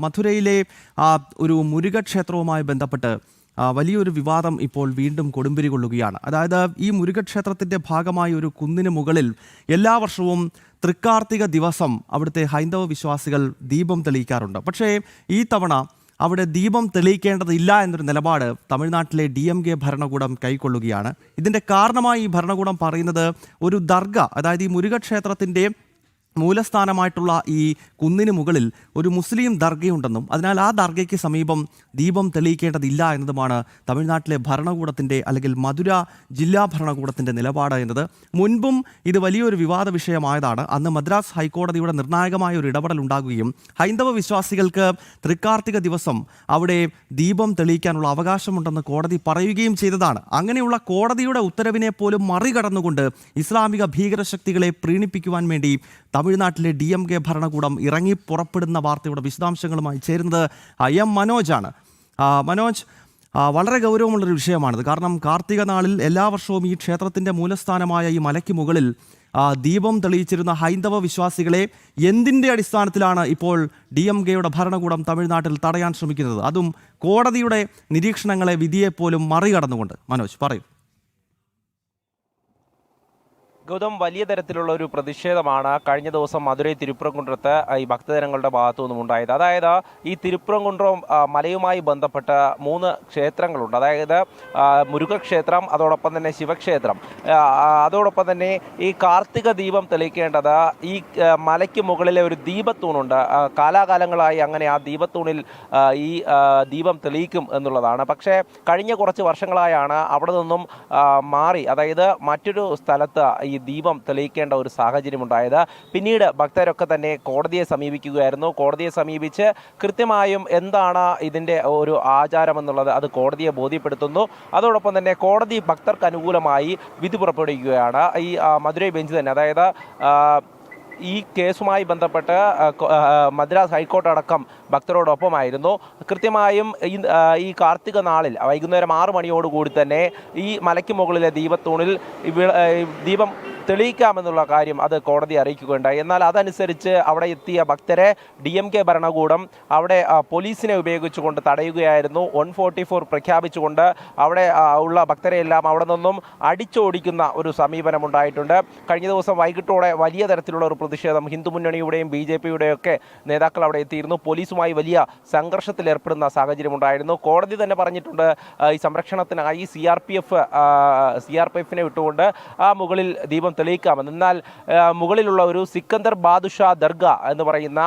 മധുരയിലെ ഒരു മുരുക ക്ഷേത്രവുമായി ബന്ധപ്പെട്ട് വലിയൊരു വിവാദം ഇപ്പോൾ വീണ്ടും കൊടുമ്പിരി കൊള്ളുകയാണ്. അതായത് ഈ മുരുക ഭാഗമായ ഒരു കുന്നിന് മുകളിൽ എല്ലാ വർഷവും തൃക്കാർത്തിക ദിവസം അവിടുത്തെ ഹൈന്ദവ വിശ്വാസികൾ ദീപം തെളിയിക്കാറുണ്ട്. പക്ഷേ ഈ തവണ അവിടെ ദീപം തെളിയിക്കേണ്ടതില്ല എന്നൊരു നിലപാട് തമിഴ്നാട്ടിലെ ഡി എം കെ ഭരണകൂടം കൈക്കൊള്ളുകയാണ്. ഇതിന്റെ കാരണമായി ഈ ഭരണകൂടം പറയുന്നത് ഒരു ദർഗ അതായത് ഈ മുരുക ക്ഷേത്രത്തിന്റെ മൂലസ്ഥാനമായിട്ടുള്ള ഈ കുന്നിന് മുകളിൽ ഒരു മുസ്ലിം ദർഗയുണ്ടെന്നും അതിനാൽ ആ ദർഗയ്ക്ക് സമീപം ദീപം തെളിയിക്കേണ്ടതില്ല എന്നതുമാണ് തമിഴ്നാട്ടിലെ ഭരണകൂടത്തിന്റെ അല്ലെങ്കിൽ മധുര ജില്ലാ ഭരണകൂടത്തിന്റെ നിലപാട് എന്നത്. മുൻപും ഇത് വലിയൊരു വിവാദ വിഷയമായതാണ്. അന്ന് മദ്രാസ് ഹൈക്കോടതിയുടെ നിർണായകമായ ഒരു ഇടപെടൽ ഉണ്ടാകുകയും ഹൈന്ദവ വിശ്വാസികൾക്ക് തൃക്കാർത്തിക ദിവസം അവിടെ ദീപം തെളിയിക്കാനുള്ള അവകാശമുണ്ടെന്ന് കോടതി പറയുകയും ചെയ്തതാണ്. അങ്ങനെയുള്ള കോടതിയുടെ ഉത്തരവിനെ പോലും മറികടന്നുകൊണ്ട് ഇസ്ലാമിക ഭീകരശക്തികളെ പ്രീണിപ്പിക്കുവാൻ വേണ്ടി തമിഴ്നാട്ടിലെ ഡി എം കെ ഭരണകൂടം ഇറങ്ങി പുറപ്പെടുന്ന വാർത്തയുടെ വിശദാംശങ്ങളുമായി ചേരുന്നത് എം മനോജാണ് മനോജ് വളരെ ഗൗരവമുള്ളൊരു വിഷയമാണിത്. കാരണം കാർത്തിക നാളിൽ എല്ലാ വർഷവും ഈ ക്ഷേത്രത്തിന്റെ മൂലസ്ഥാനമായ ഈ മലയ്ക്ക് മുകളിൽ ദീപം തെളിയിച്ചിരുന്ന ഹൈന്ദവ വിശ്വാസികളെ എന്തിന്റെ അടിസ്ഥാനത്തിലാണ് ഇപ്പോൾ ഡി എം കെയുടെ ഭരണകൂടം തമിഴ്നാട്ടിൽ തടയാൻ ശ്രമിക്കുന്നത്? അതും കോടതിയുടെ നിരീക്ഷണങ്ങളെ വിധിയെപ്പോലും മറികടന്നുകൊണ്ട്. മനോജ് പറയൂ. അത്ഭുതം വലിയ തരത്തിലുള്ള ഒരു പ്രതിഷേധമാണ് കഴിഞ്ഞ ദിവസം മധുരൈ തിരുപ്പുറംകുണ്ടത്ത് ഈ ഭക്തജനങ്ങളുടെ ഭാഗത്തു നിന്നും ഉണ്ടായത്. അതായത് ഈ തിരുപ്പുറംകുണ്ട്രം മലയുമായി ബന്ധപ്പെട്ട മൂന്ന് ക്ഷേത്രങ്ങളുണ്ട്. അതായത് മുരുകക്ഷേത്രം അതോടൊപ്പം തന്നെ ശിവക്ഷേത്രം. അതോടൊപ്പം തന്നെ ഈ കാർത്തിക ദീപം തെളിയിക്കേണ്ടത് ഈ മലയ്ക്ക് മുകളിലെ ഒരു ദീപത്തൂണുണ്ട്. കാലാകാലങ്ങളായി അങ്ങനെ ആ ദീപത്തൂണിൽ ഈ ദീപം തെളിയിക്കും എന്നുള്ളതാണ്. പക്ഷേ കഴിഞ്ഞ കുറച്ച് വർഷങ്ങളായാണ് അവിടെ നിന്നും മാറി. അതായത് മറ്റൊരു സ്ഥലത്ത് ഈ ദീപം തെളിയിക്കേണ്ട ഒരു സാഹചര്യം ഉണ്ടായത് പിന്നീട് ഭക്തരൊക്കെ തന്നെ കോടതിയെ സമീപിക്കുകയായിരുന്നു. കോടതിയെ സമീപിച്ച് കൃത്യമായും എന്താണ് ഇതിന്റെ ഒരു ആചാരം എന്നുള്ളത് അത് കോടതിയെ ബോധ്യപ്പെടുത്തുന്നു. അതോടൊപ്പം തന്നെ കോടതി ഭക്തർക്ക് അനുകൂലമായി വിധി പുറപ്പെടുവിക്കുകയാണ്. ഈ മധുരൈ ബെഞ്ച് തന്നെ. അതായത് ഈ കേസുമായി ബന്ധപ്പെട്ട് മദ്രാസ് ഹൈക്കോർട്ട് അടക്കം ഭക്തരോടൊപ്പമായിരുന്നു. കൃത്യമായും ഈ കാർത്തിക നാളിൽ വൈകുന്നേരം ആറ് മണിയോടുകൂടി തന്നെ ഈ മലയ്ക്ക് മുകളിലെ ദീപത്തൂണിൽ ദീപം തെളിയിക്കാമെന്നുള്ള കാര്യം അത് കോടതി അറിയിക്കുകയുണ്ടായി. എന്നാൽ അതനുസരിച്ച് അവിടെ എത്തിയ ഭക്തരെ ഡി എം കെ ഭരണകൂടം അവിടെ പോലീസിനെ ഉപയോഗിച്ചുകൊണ്ട് തടയുകയായിരുന്നു. വൺ ഫോർട്ടി ഫോർ പ്രഖ്യാപിച്ചുകൊണ്ട് അവിടെ ഉള്ള ഭക്തരെയെല്ലാം അവിടെ നിന്നും അടിച്ചോടിക്കുന്ന ഒരു സമീപനം ഉണ്ടായിട്ടുണ്ട് കഴിഞ്ഞ ദിവസം വൈകിട്ടോടെ വലിയ തരത്തിലുള്ള ഒരു പ്രതിഷേധം ഹിന്ദു മുന്നണിയുടെയും ബി ജെ പിയുടെയും ഒക്കെ നേതാക്കൾ അവിടെ എത്തിയിരുന്നു. പോലീസുമായി വലിയ സംഘർഷത്തിലേർപ്പെടുന്ന സാഹചര്യം ഉണ്ടായിരുന്നു കോടതി തന്നെ പറഞ്ഞിട്ടുണ്ട് ഈ സംരക്ഷണത്തിനായി C R P F C R P എഫിനെ വിട്ടുകൊണ്ട് ആ മുകളിൽ ദീപം തെളിയിക്കാമെന്ന്. എന്നാൽ മുകളിലുള്ള ഒരു സിക്കന്ദർ ബാദുഷാ ദർഗ എന്ന് പറയുന്ന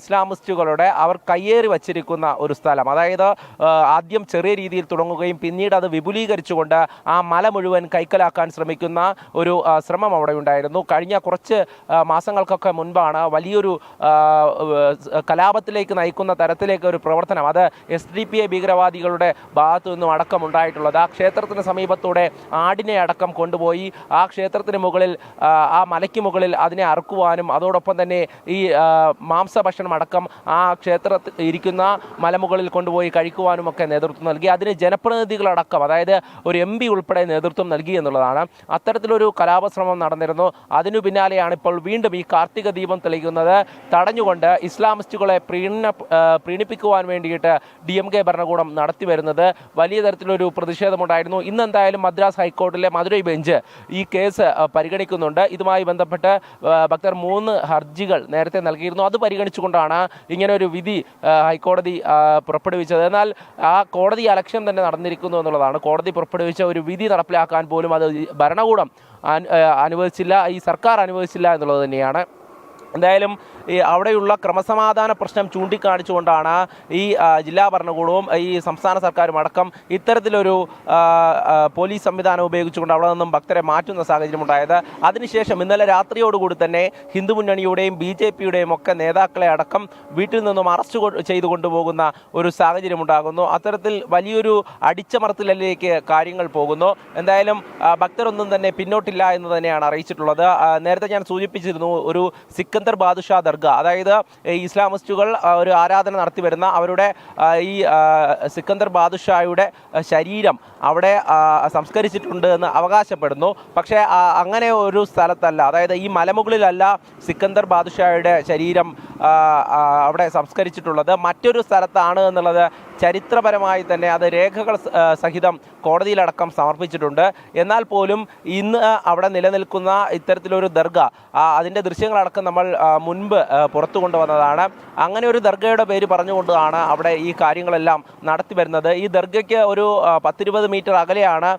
ഇസ്ലാമിസ്റ്റുകളുടെ അവർ കയ്യേറി വച്ചിരിക്കുന്ന ഒരു സ്ഥലം. അതായത് ആദ്യം ചെറിയ രീതിയിൽ തുടങ്ങുകയും പിന്നീട് അത് വിപുലീകരിച്ചുകൊണ്ട് ആ മല മുഴുവൻ കൈക്കലാക്കാൻ ശ്രമിക്കുന്ന ഒരു ശ്രമം അവിടെ ഉണ്ടായിരുന്നു. കഴിഞ്ഞ കുറച്ച് മാസങ്ങൾക്കൊക്കെ മുൻപാണ് വലിയൊരു കലാപത്തിലേക്ക് നയിക്കുന്ന തരത്തിലേക്ക് ഒരു പ്രവർത്തനം. അത് എസ് ഡി പി എ ഭീകരവാദികളുടെ ഭാഗത്തു നിന്നും അടക്കം ഉണ്ടായിട്ടുള്ളത്. ആ ക്ഷേത്രത്തിന് സമീപത്തൂടെ ആടിനെ അടക്കം കൊണ്ടുപോയി ആ ക്ഷേത്രത്തിന് മുകളിൽ ആ, ആ മലയ്ക്ക് മുകളിൽ അതിനെ അറുക്കുവാനും അതോടൊപ്പം തന്നെ ഈ മാംസഭക്ഷണം അടക്കം ആ ക്ഷേത്ര ഇരിക്കുന്ന മലമുകളിൽ കൊണ്ടുപോയി കഴിക്കുവാനും ഒക്കെ നേതൃത്വം നൽകി. അതിന് ജനപ്രതിനിധികളടക്കം അതായത് ഒരു എം പി ഉൾപ്പെടെ നേതൃത്വം നൽകി എന്നുള്ളതാണ്. അത്തരത്തിലൊരു കലാപശ്രമം നടന്നിരുന്നു. അതിനു പിന്നാലെയാണ് ഇപ്പോൾ വീണ്ടും ഈ കാർത്തിക ദീപം തെളിയിക്കുന്നത്. തടഞ്ഞുകൊണ്ട് ഇസ്ലാമിസ്റ്റുകളെ പ്രീണ പ്രീണിപ്പിക്കുവാൻ വേണ്ടിയിട്ട് ഡി എം കെ ഭരണകൂടം നടത്തി വരുന്നത്. വലിയ തരത്തിലൊരു പ്രതിഷേധമുണ്ടായിരുന്നു. ഇന്ന് എന്തായാലും മദ്രാസ് ഹൈക്കോടതിയിലെ മധുരൈ ബെഞ്ച് ഈ കേസ് ആ, പരിഗണിക്കുന്നുണ്ട്. ഇതുമായി ബന്ധപ്പെട്ട് ഭക്തർ മൂന്ന് ഹർജികൾ നേരത്തെ നൽകിയിരുന്നു. അത് പരിഗണിച്ചുകൊണ്ടാണ് ഇങ്ങനെ ഒരു വിധി ഹൈക്കോടതി പുറപ്പെടുവിച്ചത്. എന്നാൽ ആ കോടതി അലക്ഷ്യം തന്നെ നടന്നിരിക്കുന്നു എന്നുള്ളതാണ്. കോടതി പുറപ്പെടുവിച്ച ഒരു വിധി നടപ്പിലാക്കാൻ പോലും അത് ഭരണകൂടം അനു- അനുവദിച്ചില്ല. ഈ സർക്കാർ അനുവദിച്ചില്ല എന്നുള്ളത് തന്നെയാണ്. എന്തായാലും ഈ അവിടെയുള്ള ക്രമസമാധാന പ്രശ്നം ചൂണ്ടിക്കാണിച്ചുകൊണ്ടാണ് ഈ ജില്ലാ ഭരണകൂടവും ഈ സംസ്ഥാന സർക്കാരും അടക്കം ഇത്തരത്തിലൊരു പോലീസ് സംവിധാനം ഉപയോഗിച്ചുകൊണ്ട് അവിടെ നിന്നും ഭക്തരെ മാറ്റുന്ന സാഹചര്യം ഉണ്ടായത്. അതിനുശേഷം ഇന്നലെ രാത്രിയോടുകൂടി തന്നെ ഹിന്ദു മുന്നണിയുടെയും ബി ജെ പിയുടെയും ഒക്കെ നേതാക്കളെ അടക്കം വീട്ടിൽ നിന്നും അറസ്റ്റ് ചെയ്തു കൊണ്ടുപോകുന്ന ഒരു സാഹചര്യം ഉണ്ടാകുന്നു. അത്തരത്തിൽ വലിയൊരു അടിച്ചമർത്തലിലേക്ക് കാര്യങ്ങൾ പോകുന്നു. എന്തായാലും ഭക്തരൊന്നും തന്നെ പിന്നോട്ടില്ല എന്ന് തന്നെയാണ് അറിയിച്ചിട്ടുള്ളത്. നേരത്തെ ഞാൻ സൂചിപ്പിച്ചിരുന്നു ഒരു സിക്കന്ദർ ബാദുഷാ ദർഗ. അതായത് ഇസ്ലാമിസ്റ്റുകൾ ഒരു ആരാധന നടത്തി വരുന്ന അവരുടെ ഈ സിക്കന്ദർ ബാദുഷായുടെ ശരീരം അവിടെ സംസ്കരിച്ചിട്ടുണ്ട് എന്ന് അവകാശപ്പെടുന്നു. പക്ഷേ അങ്ങനെ ഒരു സ്ഥലത്തല്ല. അതായത് ഈ മലമുകളിലല്ല സിക്കന്ദർ ബാദുഷായുടെ ശരീരം അവിടെ സംസ്കരിച്ചിട്ടുള്ളത്. മറ്റൊരു സ്ഥലത്താണ് എന്നുള്ളത് ചരിത്രപരമായി തന്നെ അത് രേഖകൾ സഹിതം കോടതിയിലടക്കം സമർപ്പിച്ചിട്ടുണ്ട്. എന്നാൽ പോലും ഇന്ന് അവിടെ നിലനിൽക്കുന്ന ഇത്തരത്തിലൊരു ദർഗ അതിന്റെ ദൃശ്യങ്ങളടക്കം നമ്മൾ മുൻപ് പുറത്തു കൊണ്ടുവന്നതാണ്. അങ്ങനെ ഒരു ദർഗയുടെ പേര് പറഞ്ഞുകൊണ്ടാണ് അവിടെ ഈ കാര്യങ്ങളെല്ലാം നടത്തി വരുന്നത്. ഈ ദർഗയ്ക്ക് ഒരു പത്തിരുപത് മീറ്റർ അകലെയാണ്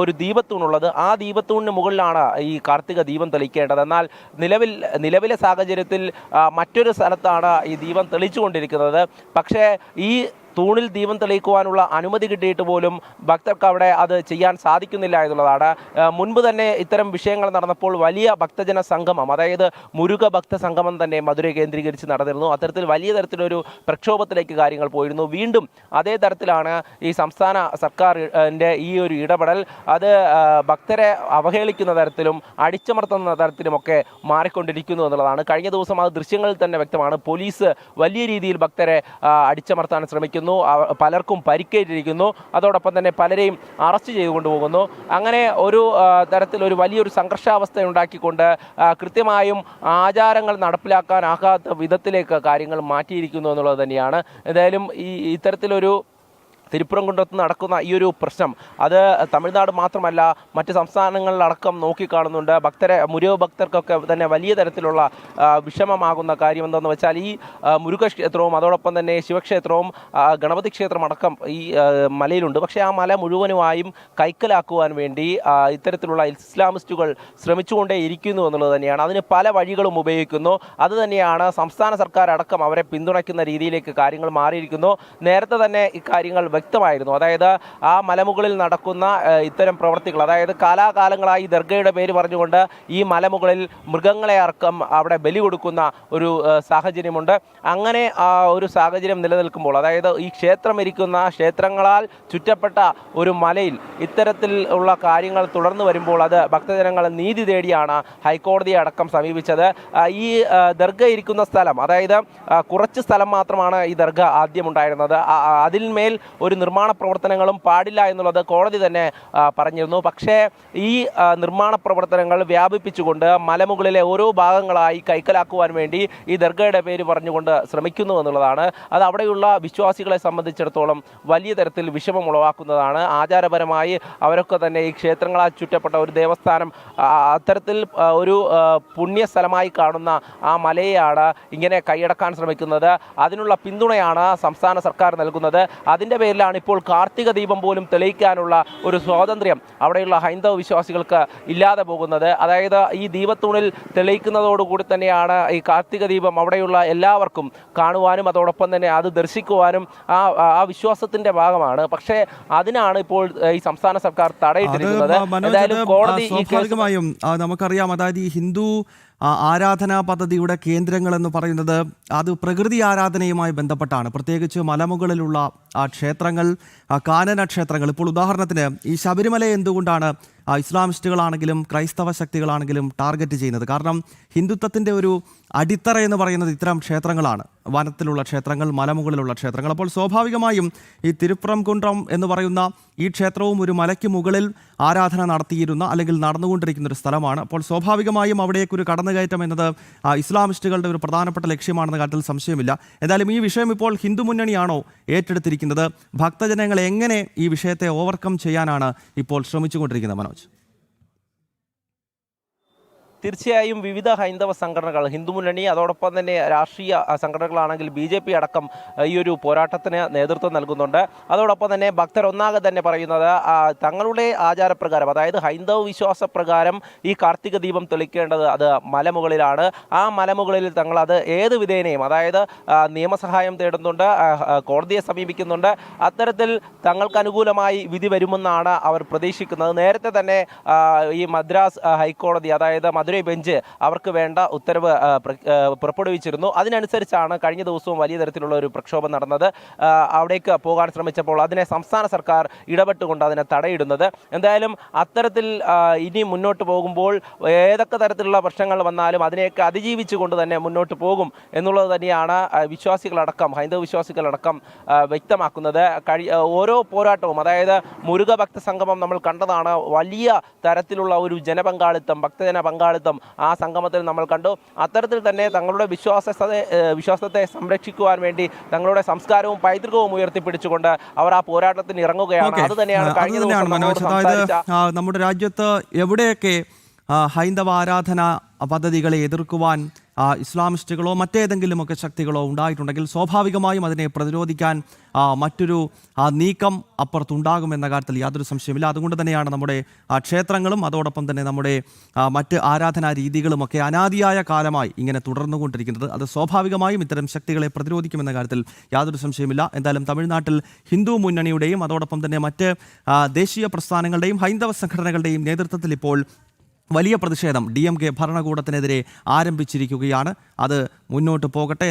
ഒരു ദീപത്തൂണുള്ളത്. ആ ദീപത്തൂണിന് മുകളിലാണ് ഈ കാർത്തിക ദീപം തെളിക്കേണ്ടത്. എന്നാൽ നിലവിൽ നിലവിലെ സാഹചര്യത്തിൽ മറ്റൊരു സ്ഥലത്താണ് ഈ ദീപം തെളിച്ചുകൊണ്ടിരിക്കുന്നത്. പക്ഷേ ഈ തൂണിൽ ദീപം തെളിയിക്കുവാനുള്ള അനുമതി കിട്ടിയിട്ട് പോലും ഭക്തർക്ക് അവിടെ അത് ചെയ്യാൻ സാധിക്കുന്നില്ല എന്നുള്ളതാണ്. മുൻപ് തന്നെ ഇത്തരം വിഷയങ്ങൾ നടന്നപ്പോൾ വലിയ ഭക്തജന സംഗമം അതായത് മുരുക ഭക്ത സംഗമം തന്നെ മധുര കേന്ദ്രീകരിച്ച് നടന്നിരുന്നു. അത്തരത്തിൽ വലിയ തരത്തിലൊരു പ്രക്ഷോഭത്തിലേക്ക് കാര്യങ്ങൾ പോയിരുന്നു. വീണ്ടും അതേ തരത്തിലാണ് ഈ സംസ്ഥാന സർക്കാരിന്റെ ഈ ഒരു ഇടപെടൽ. അത് ഭക്തരെ അവഹേളിക്കുന്ന തരത്തിലും അടിച്ചമർത്തുന്ന തരത്തിലുമൊക്കെ മാറിക്കൊണ്ടിരിക്കുന്നു എന്നുള്ളതാണ്. കഴിഞ്ഞ ദിവസം ആ ദൃശ്യങ്ങളിൽ തന്നെ വ്യക്തമാണ് പോലീസ് വലിയ രീതിയിൽ ഭക്തരെ അടിച്ചമർത്താൻ ശ്രമിക്കുന്നു. അവ- പലർക്കും പരിക്കേറ്റിരിക്കുന്നു. അതോടൊപ്പം തന്നെ പലരെയും അറസ്റ്റ് ചെയ്തു കൊണ്ടുപോകുന്നു. അങ്ങനെ ഒരു തരത്തിൽ ഒരു വലിയൊരു സംഘർഷാവസ്ഥ ഉണ്ടാക്കിക്കൊണ്ട് കൃത്യമായും ആചാരങ്ങൾ നടപ്പിലാക്കാനാകാത്ത വിധത്തിലേക്ക് കാര്യങ്ങൾ മാറ്റിയിരിക്കുന്നു എന്നുള്ളത് തന്നെയാണ്. എന്തായാലും ഈ ഇത്തരത്തിലൊരു തിരുപ്പുറംകുன்றത്ത് നടക്കുന്ന ഈ ഒരു പ്രശ്നം അത് തമിഴ്നാട് മാത്രമല്ല മറ്റ് സംസ്ഥാനങ്ങളിലടക്കം നോക്കിക്കാണുന്നുണ്ട്. ഭക്തരെ മുരുക ഭക്തർക്കൊക്കെ തന്നെ വലിയ തരത്തിലുള്ള വിഷമമാകുന്ന കാര്യം എന്തെന്ന് വെച്ചാൽ ഈ മുരുക ക്ഷേത്രവും അതോടൊപ്പം തന്നെ ശിവക്ഷേത്രവും ഗണപതി ക്ഷേത്രം അടക്കം ഈ മലയിലുണ്ട്. പക്ഷേ ആ മല മുഴുവനുമായും കൈക്കലാക്കുവാൻ വേണ്ടി ഇത്തരത്തിലുള്ള ഇസ്ലാമിസ്റ്റുകൾ ശ്രമിച്ചുകൊണ്ടേ ഇരിക്കുന്നു എന്നുള്ളത് തന്നെയാണ്. അതിന് പല വഴികളും ഉപയോഗിക്കുന്നു. അത് തന്നെയാണ് സംസ്ഥാന സർക്കാർ അടക്കം അവരെ പിന്തുണയ്ക്കുന്ന രീതിയിലേക്ക് കാര്യങ്ങൾ മാറിയിരിക്കുന്നു. നേരത്തെ തന്നെ ഇക്കാര്യങ്ങൾ വ്യക്തമായിരുന്നു. അതായത് ആ മലമുകളിൽ നടക്കുന്ന ഇത്തരം പ്രവൃത്തികൾ അതായത് കാലാകാലങ്ങളായി ദർഗയുടെ പേര് പറഞ്ഞുകൊണ്ട് ഈ മലമുകളിൽ മൃഗങ്ങളെ അർക്കം അവിടെ ബലി കൊടുക്കുന്ന ഒരു സാഹചര്യമുണ്ട്. അങ്ങനെ ഒരു സാഹചര്യം നിലനിൽക്കുമ്പോൾ അതായത് ഈ ക്ഷേത്രം ഇരിക്കുന്ന ക്ഷേത്രങ്ങളാൽ ചുറ്റപ്പെട്ട ഒരു മലയിൽ ഇത്തരത്തിൽ ഉള്ള കാര്യങ്ങൾ തുടർന്ന് വരുമ്പോൾ അത് ഭക്തജനങ്ങൾ നീതി തേടിയാണ് ഹൈക്കോടതിയെ അടക്കം സമീപിച്ചത്. ഈ ദർഗ ഇരിക്കുന്ന സ്ഥലം അതായത് കുറച്ച് സ്ഥലം മാത്രമാണ് ഈ ദർഗ ആദ്യം ഉണ്ടായിരുന്നത് അതിന്മേൽ ഒരു നിർമ്മാണ പ്രവർത്തനങ്ങളും പാടില്ല എന്നുള്ളത് കോടതി തന്നെ പറഞ്ഞിരുന്നു. പക്ഷേ ഈ നിർമ്മാണ പ്രവർത്തനങ്ങൾ വ്യാപിപ്പിച്ചുകൊണ്ട് മലമുകളിലെ ഓരോ ഭാഗങ്ങളായി കൈക്കലാക്കുവാൻ വേണ്ടി ഈ ദർഗയുടെ പേര് പറഞ്ഞുകൊണ്ട് ശ്രമിക്കുന്നു എന്നുള്ളതാണ്. അത് അവിടെയുള്ള വിശ്വാസികളെ സംബന്ധിച്ചിടത്തോളം വലിയ തരത്തിൽ വിഷമം ഉളവാക്കുന്നതാണ് ആചാരപരമായി അവരൊക്കെ തന്നെ ഈ ക്ഷേത്രങ്ങളാൽ ചുറ്റപ്പെട്ട ഒരു ദേവസ്ഥാനം അത്തരത്തിൽ ഒരു പുണ്യസ്ഥലമായി പുണ്യ സ്ഥലമായി കാണുന്ന ആ മലയെയാണ് ഇങ്ങനെ കൈയടക്കാൻ ശ്രമിക്കുന്നത്. അതിനുള്ള പിന്തുണയാണ് സംസ്ഥാന സർക്കാർ നൽകുന്നത്. അതിന്റെ പേരിലാണ് ഇപ്പോൾ കാർത്തിക ദീപം പോലും തെളിയിക്കാനുള്ള ഒരു സ്വാതന്ത്ര്യം അവിടെയുള്ള ഹൈന്ദവ വിശ്വാസികൾക്ക് ഇല്ലാതെ പോകുന്നത്. അതായത് ഈ ദീപത്തൂണിൽ തെളിയിക്കുന്നതോടുകൂടി തന്നെയാണ് ഈ കാർത്തിക ദീപം അവിടെയുള്ള എല്ലാവർക്കും കാണുവാനും അതോടൊപ്പം തന്നെ അത് ദർശിക്കുവാനും ആ ആ വിശ്വാസത്തിന്റെ ഭാഗമാണ്. പക്ഷേ അതിനാണ് ഇപ്പോൾ ഈ സംസ്ഥാന സർക്കാർ തടയിട്ടിരിക്കുന്നത്. കോടതി സ്വാഭാവികമായും നമുക്കറിയാം. അതായത് ഈ ഹിന്ദു ആരാധനാ പദ്ധതിയുടെ കേന്ദ്രങ്ങൾ എന്ന് പറയുന്നത് അത് പ്രകൃതി ആരാധനയുമായി ബന്ധപ്പെട്ടാണ്. പ്രത്യേകിച്ച് മലമുകളിലുള്ള ആ ക്ഷേത്രങ്ങൾ കാനന ക്ഷേത്രങ്ങൾ. ഇപ്പോൾ ഉദാഹരണത്തിന് ഈ ശബരിമല എന്തുകൊണ്ടാണ് ഇസ്ലാമിസ്റ്റുകളാണെങ്കിലും ക്രൈസ്തവ ശക്തികളാണെങ്കിലും ടാർഗറ്റ് ചെയ്യുന്നത്. കാരണം ഹിന്ദുത്വത്തിന്റെ ഒരു അടിത്തറ എന്ന് പറയുന്നത് ഇത്തരം ക്ഷേത്രങ്ങളാണ്. വനത്തിലുള്ള ക്ഷേത്രങ്ങൾ മലമുകളിലുള്ള ക്ഷേത്രങ്ങൾ. അപ്പോൾ സ്വാഭാവികമായും ഈ തിരുപ്പുറംകുണ്ടം എന്ന് പറയുന്ന ഈ ക്ഷേത്രവും ഒരു മലയ്ക്ക് മുകളിൽ ആരാധന നടത്തിയിരുന്ന അല്ലെങ്കിൽ നടന്നുകൊണ്ടിരിക്കുന്ന ഒരു സ്ഥലമാണ്. അപ്പോൾ സ്വാഭാവികമായും അവിടേക്ക് ഒരു കടന്നുകയറ്റം എന്നത് ഇസ്ലാമിസ്റ്റുകളുടെ ഒരു പ്രധാനപ്പെട്ട ലക്ഷ്യമാണെന്ന കാര്യത്തിൽ സംശയമില്ല. എന്തായാലും ഈ വിഷയം ഇപ്പോൾ ഹിന്ദു മുന്നണിയാണോ ഏറ്റെടുത്തിരിക്കുന്നത്? ഭക്തജനങ്ങൾ എങ്ങനെ ഈ വിഷയത്തെ ഓവർകം ചെയ്യാനാണ് ഇപ്പോൾ ശ്രമിച്ചുകൊണ്ടിരിക്കുന്നത് മനോജ്? തീർച്ചയായും വിവിധ ഹൈന്ദവ സംഘടനകൾ ഹിന്ദു മുന്നണി അതോടൊപ്പം തന്നെ രാഷ്ട്രീയ സംഘടനകളാണെങ്കിൽ ബി ജെ പി അടക്കം ഈ ഒരു പോരാട്ടത്തിന് നേതൃത്വം നൽകുന്നുണ്ട്. അതോടൊപ്പം തന്നെ ഭക്തർ ഒന്നാകെ തന്നെ പറയുന്നത് തങ്ങളുടെ ആചാരപ്രകാരം അതായത് ഹൈന്ദവ വിശ്വാസപ്രകാരം ഈ കാർത്തിക ദീപം തെളിക്കേണ്ടത് അത് മലമുകളിലാണ്. ആ മലമുകളിൽ തങ്ങൾ അത് ഏത് വിധേനയും അതായത് നിയമസഹായം തേടുന്നുണ്ട് കോടതിയെ സമീപിക്കുന്നുണ്ട്. അത്തരത്തിൽ തങ്ങൾക്ക് അനുകൂലമായി വിധി വരുമെന്നാണ് അവർ പ്രതീക്ഷിക്കുന്നത്. നേരത്തെ തന്നെ ഈ മദ്രാസ് ഹൈക്കോടതി അതായത് മധുരൈ ബെഞ്ച് അവർക്ക് വേണ്ട ഉത്തരവ് പുറപ്പെടുവിച്ചിരുന്നു. അതിനനുസരിച്ചാണ് കഴിഞ്ഞ ദിവസവും വലിയ തരത്തിലുള്ള ഒരു പ്രക്ഷോഭം നടന്നത്. അവിടേക്ക് പോകാൻ ശ്രമിച്ചപ്പോൾ അതിനെ സംസ്ഥാന സർക്കാർ ഇടപെട്ടുകൊണ്ട് അതിനെ തടയിടുന്നത്. എന്തായാലും അത്തരത്തിൽ ഇനി മുന്നോട്ട് പോകുമ്പോൾ ഏതൊക്കെ തരത്തിലുള്ള പ്രശ്നങ്ങൾ വന്നാലും അതിനെയൊക്കെ അതിജീവിച്ചുകൊണ്ട് തന്നെ മുന്നോട്ട് പോകും എന്നുള്ളത് തന്നെയാണ് വിശ്വാസികളടക്കം ഹൈന്ദവ വിശ്വാസികളടക്കം വ്യക്തമാക്കുന്നത്. കഴി ഓരോ പോരാട്ടവും അതായത് മുരുക ഭക്ത സംഗമം നമ്മൾ കണ്ടതാണ് വലിയ തരത്തിലുള്ള ഒരു ജനപങ്കാളിത്തം ഭക്തജന പങ്കാളിത്തം പങ്കാളിത്തം ആ സംഗമത്തിൽ നമ്മൾ കണ്ടു. അത്തരത്തിൽ തന്നെ തങ്ങളുടെ വിശ്വാസത്തെ വിശ്വാസത്തെ സംരക്ഷിക്കുവാൻ വേണ്ടി തങ്ങളുടെ സംസ്കാരവും പൈതൃകവും ഉയർത്തിപ്പിടിച്ചുകൊണ്ട് അവർ ആ പോരാട്ടത്തിന് ഇറങ്ങുകയാണ്. അത് തന്നെയാണ് കഴിഞ്ഞ ദിവസം നമ്മുടെ രാജ്യത്ത് എവിടെയൊക്കെ ഹൈന്ദവ ആരാധന പദ്ധതികളെ എതിർക്കുവാൻ ഇസ്ലാമിസ്റ്റുകളോ മറ്റേതെങ്കിലുമൊക്കെ ശക്തികളോ ഉണ്ടായിട്ടുണ്ടെങ്കിൽ സ്വാഭാവികമായും അതിനെ പ്രതിരോധിക്കാൻ മറ്റൊരു നീക്കം അപ്പുറത്തുണ്ടാകുമെന്ന കാര്യത്തിൽ യാതൊരു സംശയമില്ല അതുകൊണ്ട് തന്നെയാണ് നമ്മുടെ ക്ഷേത്രങ്ങളും അതോടൊപ്പം തന്നെ നമ്മുടെ മറ്റ് ആരാധനാ രീതികളുമൊക്കെ അനാദിയായ കാലമായി ഇങ്ങനെ തുടർന്നുകൊണ്ടിരിക്കുന്നത്. അത് സ്വാഭാവികമായും ഇത്തരം ശക്തികളെ പ്രതിരോധിക്കുമെന്ന കാര്യത്തിൽ യാതൊരു സംശയമില്ല എന്തായാലും തമിഴ്നാട്ടിൽ ഹിന്ദു മുന്നണിയുടെയും അതോടൊപ്പം തന്നെ മറ്റ് ദേശീയ പ്രസ്ഥാനങ്ങളുടെയും ഹൈന്ദവ സംഘടനകളുടെയും നേതൃത്വത്തിൽ ഇപ്പോൾ വലിയ പ്രതിഷേധം ഡി എം കെ ഭരണകൂടത്തിനെതിരെ ആരംഭിച്ചിരിക്കുകയാണ്. അത് മുന്നോട്ട് പോകട്ടെ